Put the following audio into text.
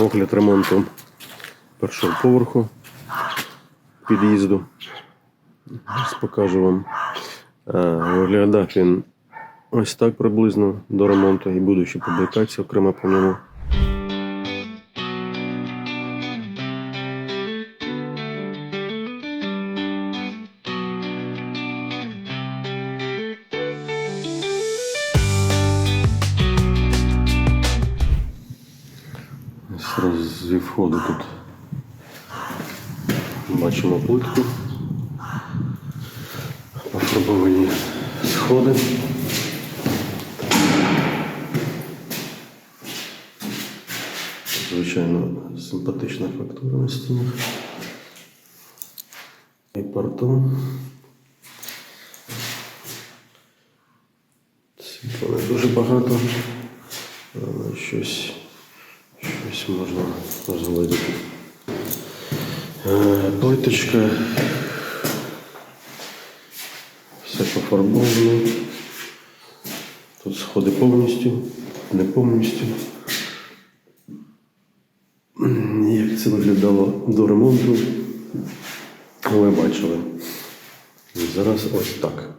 огляд ремонту першого поверху під'їзду. Покажу вам. Е, Виглядав він ось так приблизно до ремонту і будучи публікації, окремо по ньому. Ось зі входу тут бачимо плитку. Пофарбовані сходи. Звичайно, симпатична фактура на стінах. І порту. Світла не дуже багато, але щось, щось можна розглядіти. Е, Плиточка. Все пофарбовано. Тут сходи повністю, не повністю. Як це виглядало до ремонту, ви бачили. Зараз ось так.